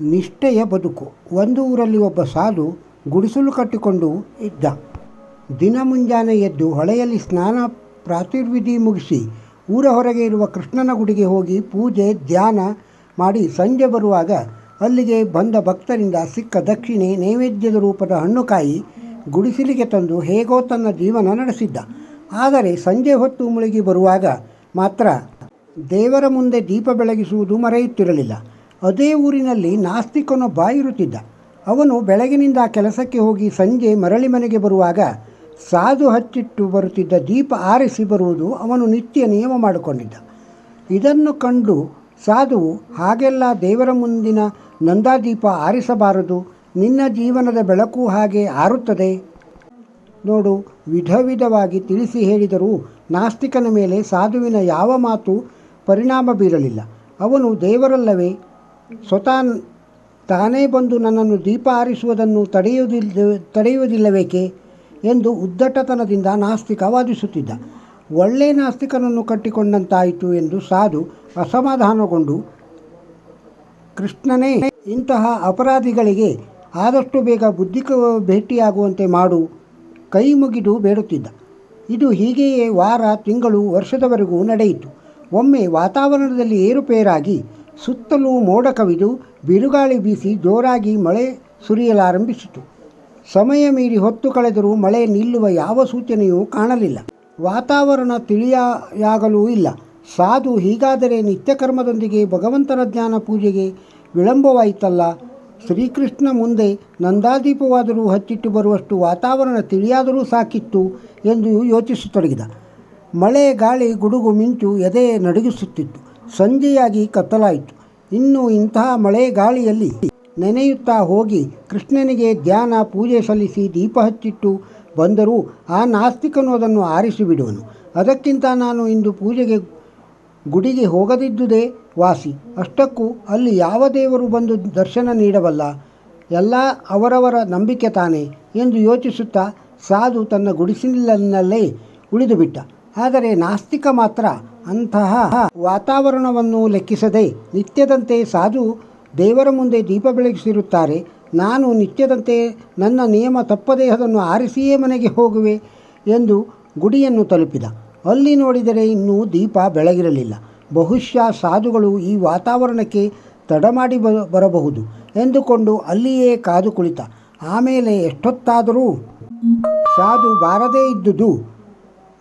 ನಿಷ್ಠೆಯ ಬದುಕು. ಒಂದು ಊರಲ್ಲಿ ಒಬ್ಬ ಸಾಧು ಗುಡಿಸಲು ಕಟ್ಟಿಕೊಂಡು ಇದ್ದ. ದಿನ ಮುಂಜಾನೆ ಎದ್ದು ಹೊಳೆಯಲ್ಲಿ ಸ್ನಾನ ಪ್ರಾತಿರ್ವಿಧಿ ಮುಗಿಸಿ ಊರ ಹೊರಗೆ ಇರುವ ಕೃಷ್ಣನ ಗುಡಿಗೆ ಹೋಗಿ ಪೂಜೆ, ಧ್ಯಾನ ಮಾಡಿ ಸಂಜೆ ಬರುವಾಗ ಅಲ್ಲಿಗೆ ಬಂದ ಭಕ್ತರಿಂದ ಸಿಕ್ಕ ದಕ್ಷಿಣೆ, ನೈವೇದ್ಯದ ರೂಪದ ಹಣ್ಣುಕಾಯಿ ಗುಡಿಸಲಿಗೆ ತಂದು ಹೇಗೋ ತನ್ನ ಜೀವನ ನಡೆಸಿದ್ದ. ಆದರೆ ಸಂಜೆ ಹೊತ್ತು ಮುಳುಗಿ ಬರುವಾಗ ಮಾತ್ರ ದೇವರ ಮುಂದೆ ದೀಪ ಬೆಳಗಿಸುವುದು ಮರೆಯುತ್ತಿರಲಿಲ್ಲ. ಅದೇ ಊರಿನಲ್ಲಿ ನಾಸ್ತಿಕನೊಬ್ಬ ಇರುತ್ತಿದ್ದ ಅವನು ಬೆಳಗಿನಿಂದ ಕೆಲಸಕ್ಕೆ ಹೋಗಿ ಸಂಜೆ ಮರಳಿ ಮನೆಗೆ ಬರುವಾಗ ಸಾಧು ಹಚ್ಚಿಟ್ಟು ಬರುತ್ತಿದ್ದ ದೀಪ ಆರಿಸಿ ಬರುವುದು ಅವನು ನಿತ್ಯ ನಿಯಮ ಮಾಡಿಕೊಂಡಿದ್ದ. ಇದನ್ನು ಕಂಡು ಸಾಧುವು, ಹಾಗೆಲ್ಲ ದೇವರ ಮುಂದಿನ ನಂದಾದೀಪ ಆರಿಸಬಾರದು. ನಿನ್ನ ಜೀವನದ ಬೆಳಕು ಹಾಗೆ ಆರುತ್ತದೆ. ನೋಡು, ವಿಧ ವಿಧವಾಗಿ ತಿಳಿಸಿ ಹೇಳಿದರೂ ನಾಸ್ತಿಕನ ಮೇಲೆ ಸಾಧುವಿನ ಯಾವ ಮಾತು ಪರಿಣಾಮ ಬೀರಲಿಲ್ಲ. ಅವನು ದೇವರಲ್ಲವೇ ಸ್ವತಃ ತಾನೇ ಬಂದು ನನ್ನನ್ನು ದೀಪ ಆರಿಸುವುದನ್ನು ತಡೆಯುವುದಿಲ್ಲ ತಡೆಯುವುದಿಲ್ಲವೇಕೆ ಎಂದು ಉದ್ದಟತನದಿಂದ ನಾಸ್ತಿಕ ವಾದಿಸುತ್ತಿದ್ದ ಒಳ್ಳೆ ನಾಸ್ತಿಕನನ್ನು ಕಟ್ಟಿಕೊಂಡಂತಾಯಿತು ಎಂದು ಸಾಧು ಅಸಮಾಧಾನಗೊಂಡು, ಕೃಷ್ಣನೇ, ಇಂತಹ ಅಪರಾಧಿಗಳಿಗೆ ಆದಷ್ಟು ಬೇಗ ಬುದ್ಧಿ ಭೇಟಿಯಾಗುವಂತೆ ಮಾಡು, ಕೈ ಮುಗಿದು ಬೇಡುತ್ತಿದ್ದ. ಇದು ಹೀಗೆಯೇ ವಾರ, ತಿಂಗಳು, ವರ್ಷದವರೆಗೂ ನಡೆಯಿತು. ಒಮ್ಮೆ ವಾತಾವರಣದಲ್ಲಿ ಏರುಪೇರಾಗಿ ಸುತ್ತಲೂ ಮೋಡ ಕವಿದು ಬಿರುಗಾಳಿ ಬೀಸಿ ಜೋರಾಗಿ ಮಳೆ ಸುರಿಯಲಾರಂಭಿಸಿತು. ಸಮಯ ಮೀರಿ ಹೊತ್ತು ಕಳೆದರೂ ಮಳೆ ನಿಲ್ಲುವ ಯಾವ ಸೂಚನೆಯೂ ಕಾಣಲಿಲ್ಲ. ವಾತಾವರಣ ತಿಳಿಯಾಗಲೂ ಇಲ್ಲ. ಸಾಧು ಹೀಗಾದರೆ ನಿತ್ಯ ಕರ್ಮದೊಂದಿಗೆ ಭಗವಂತನ ಜ್ಞಾನ ಪೂಜೆಗೆ ವಿಳಂಬವಾಯಿತಲ್ಲ. ಶ್ರೀಕೃಷ್ಣ ಮುಂದೆ ನಂದಾದೀಪವಾದರೂ ಹಚ್ಚಿಟ್ಟು ಬರುವಷ್ಟು ವಾತಾವರಣ ತಿಳಿಯಾದರೂ ಸಾಕಿತ್ತು ಎಂದು ಯೋಚಿಸತೊಡಗಿದ. ಮಳೆ ಗಾಳಿ ಗುಡುಗು ಮಿಂಚು ಎದೆ ನಡುಗಿಸುತ್ತಿತ್ತು. ಸಂಜೆಯಾಗಿ ಕತ್ತಲಾಯಿತು. ಇನ್ನು ಇಂತಹ ಮಳೆ ಗಾಳಿಯಲ್ಲಿ ನೆನೆಯುತ್ತಾ ಹೋಗಿ ಕೃಷ್ಣನಿಗೆ ಧ್ಯಾನ, ಪೂಜೆ ಸಲ್ಲಿಸಿ ದೀಪ ಹಚ್ಚಿಟ್ಟು ಬಂದರೂ ಆ ನಾಸ್ತಿಕನು ಅದನ್ನು ಆರಿಸಿ ಬಿಡುವನು ಅದಕ್ಕಿಂತ ನಾನು ಇಂದು ಪೂಜೆಗೆ ಗುಡಿಗೆ ಹೋಗದಿದ್ದುದೇ ವಾಸಿ. ಅಷ್ಟಕ್ಕೂ ಅಲ್ಲಿ ಯಾವ ದೇವರು ಬಂದು ದರ್ಶನ ನೀಡಬಲ್ಲ? ಎಲ್ಲ ಅವರವರ ನಂಬಿಕೆ ತಾನೆ ಎಂದು ಯೋಚಿಸುತ್ತಾ ಸಾಧು ತನ್ನ ಗುಡಿಸಿನಲ್ಲೇ ಉಳಿದು ಬಿಟ್ಟ ಆದರೆ ನಾಸ್ತಿಕ ಮಾತ್ರ ಅಂತಹ ವಾತಾವರಣವನ್ನು ಲೆಕ್ಕಿಸದೆ ನಿತ್ಯದಂತೆ ಸಾಧು ದೇವರ ಮುಂದೆ ದೀಪ ಬೆಳಗಿಸಿರುತ್ತಾರೆ. ನಾನು ನಿತ್ಯದಂತೆ ನನ್ನ ನಿಯಮ ತಪ್ಪದೇ ಅದನ್ನು ಆರಿಸಿಯೇ ಮನೆಗೆ ಹೋಗುವೆ ಎಂದು ಗುಡಿಯನ್ನು ತಲುಪಿದ. ಅಲ್ಲಿ ನೋಡಿದರೆ ಇನ್ನೂ ದೀಪ ಬೆಳಗಿರಲಿಲ್ಲ. ಬಹುಶಃ ಸಾಧುಗಳು ಈ ವಾತಾವರಣಕ್ಕೆ ತಡ ಮಾಡಿ ಬ- ಬರಬಹುದು ಎಂದುಕೊಂಡು ಅಲ್ಲಿಯೇ ಕಾದು ಕುಳಿತ. ಆಮೇಲೆ ಎಷ್ಟೊತ್ತಾದರೂ ಸಾಧು ಬಾರದೇ ಇದ್ದುದು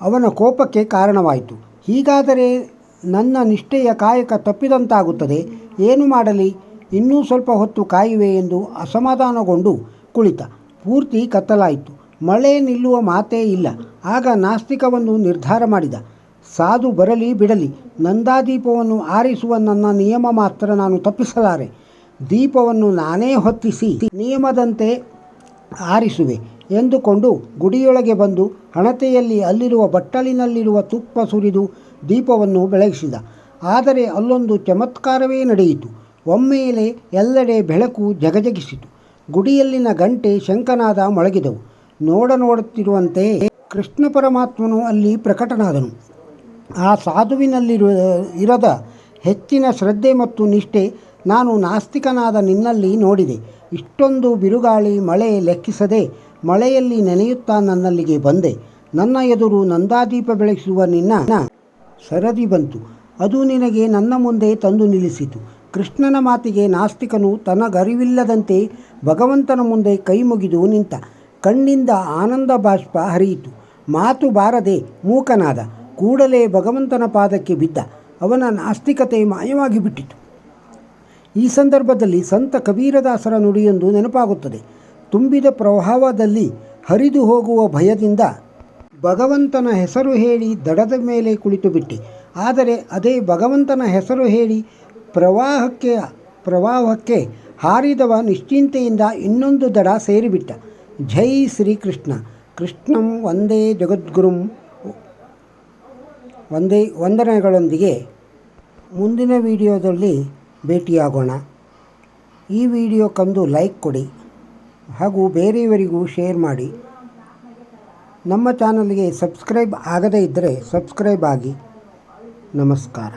ಅವನ ಕೋಪಕ್ಕೆ ಕಾರಣವಾಯಿತು. ಹೀಗಾದರೆ ನನ್ನ ನಿಷ್ಠೆಯ ಕಾಯಕ ತಪ್ಪಿದಂತಾಗುತ್ತದೆ. ಏನು ಮಾಡಲಿ? ಇನ್ನೂ ಸ್ವಲ್ಪ ಹೊತ್ತು ಕಾಯುವೆ ಎಂದು ಅಸಮಾಧಾನಗೊಂಡು ಕುಳಿತ. ಪೂರ್ತಿ ಕತ್ತಲಾಯಿತು. ಮಳೆ ನಿಲ್ಲುವ ಮಾತೇ ಇಲ್ಲ. ಆಗ ನಾಸ್ತಿಕವನ್ನು ನಿರ್ಧಾರ ಮಾಡಿದ. ಸಾಧು ಬರಲಿ ಬಿಡಲಿ. ನಂದಾದೀಪವನ್ನು ಆರಿಸುವ ನನ್ನ ನಿಯಮ ಮಾತ್ರ ನಾನು ತಪ್ಪಿಸಲಾರೆ. ದೀಪವನ್ನು ನಾನೇ ಹೊತ್ತಿಸಿ ನಿಯಮದಂತೆ ಆರಿಸುವೆ. ಎಂದುಕೊಂಡು ಗುಡಿಯೊಳಗೆ ಬಂದು ಹಣತೆಯಲ್ಲಿ ಅಲ್ಲಿರುವ ಬಟ್ಟಲಿನಲ್ಲಿರುವ ತುಪ್ಪ ಸುರಿದು ದೀಪವನ್ನು ಬೆಳಗಿಸಿದ. ಆದರೆ ಅಲ್ಲೊಂದು ಚಮತ್ಕಾರವೇ ನಡೆಯಿತು. ಒಮ್ಮೆಲೆ ಎಲ್ಲೆಡೆ ಬೆಳಕು ಜಗಜಗಿಸಿತು. ಗುಡಿಯಲ್ಲಿನ ಗಂಟೆ ಶಂಕನಾದ ಮೊಳಗಿದವು. ನೋಡ ನೋಡುತ್ತಿರುವಂತೆ ಕೃಷ್ಣ ಪರಮಾತ್ಮನು ಅಲ್ಲಿ ಪ್ರಕಟನಾದನು. ಆ ಸಾಧುವಿನಲ್ಲಿರುವ ಇರದ ಹೆಚ್ಚಿನ ಶ್ರದ್ಧೆ ಮತ್ತು ನಿಷ್ಠೆ ನಾನು ನಾಸ್ತಿಕನಾದ ನಿನ್ನಲ್ಲಿ ನೋಡಿದೆ. ಇಷ್ಟೊಂದು ಬಿರುಗಾಳಿ ಮಳೆ ಲೆಕ್ಕಿಸದೆ ಮಳೆಯಲ್ಲಿ ನೆನೆಯುತ್ತಾ ನನ್ನಲ್ಲಿಗೆ ಬಂದೆ. ನನ್ನ ಎದುರು ನಂದಾದೀಪ ಬೆಳಗಿಸುವ ನಿನ್ನ ಸರದಿ ಬಂತು. ಅದು ನಿನಗೆ ನನ್ನ ಮುಂದೆ ತಂದು ನಿಲ್ಲಿಸಿತು. ಕೃಷ್ಣನ ಮಾತಿಗೆ ನಾಸ್ತಿಕನು ತನಗರಿವಿಲ್ಲದಂತೆ ಭಗವಂತನ ಮುಂದೆ ಕೈ ಮುಗಿದು ನಿಂತ. ಕಣ್ಣಿಂದ ಆನಂದ ಬಾಷ್ಪ ಹರಿಯಿತು. ಮಾತು ಬಾರದೆ ಮೂಕನಾದ. ಕೂಡಲೇ ಭಗವಂತನ ಪಾದಕ್ಕೆ ಬಿದ್ದ. ಅವನ ನಾಸ್ತಿಕತೆ ಮಾಯವಾಗಿ ಬಿಟ್ಟಿತು. ಈ ಸಂದರ್ಭದಲ್ಲಿ ಸಂತ ಕಬೀರದಾಸರ ನುಡಿಯೊಂದು ನೆನಪಾಗುತ್ತದೆ. ತುಂಬಿದ ಪ್ರವಾಹದಲ್ಲಿ ಹರಿದು ಹೋಗುವ ಭಯದಿಂದ ಭಗವಂತನ ಹೆಸರು ಹೇಳಿ ದಡದ ಮೇಲೆ ಕುಳಿತು ಬಿಟ್ಟೆ. ಆದರೆ ಅದೇ ಭಗವಂತನ ಹೆಸರು ಹೇಳಿ ಪ್ರವಾಹಕ್ಕೆ ಪ್ರವಾಹಕ್ಕೆ ಹಾರಿದವ ನಿಶ್ಚಿಂತೆಯಿಂದ ಇನ್ನೊಂದು ದಡ ಸೇರಿಬಿಟ್ಟ. ಜೈ ಶ್ರೀಕೃಷ್ಣ. ಕೃಷ್ಣಂ ಒಂದೇ ಜಗದ್ಗುರುಂ. ಒಂದೇ ವಂದನೆಗಳೊಂದಿಗೆ ಮುಂದಿನ ವಿಡಿಯೋದಲ್ಲಿ ಭೇಟಿಯಾಗೋಣ. ಈ ವಿಡಿಯೋ ಕಂದು ಲೈಕ್ ಕೊಡಿ. ಹಾಗೂ ಬೇರೆಯವರಿಗೂ ಶೇರ್ ಮಾಡಿ. ನಮ್ಮ ಚಾನಲ್ಗೆ ಸಬ್ಸ್ಕ್ರೈಬ್ ಆಗದೇ ಇದ್ದರೆ ಸಬ್ಸ್ಕ್ರೈಬ್ ಆಗಿ. ನಮಸ್ಕಾರ.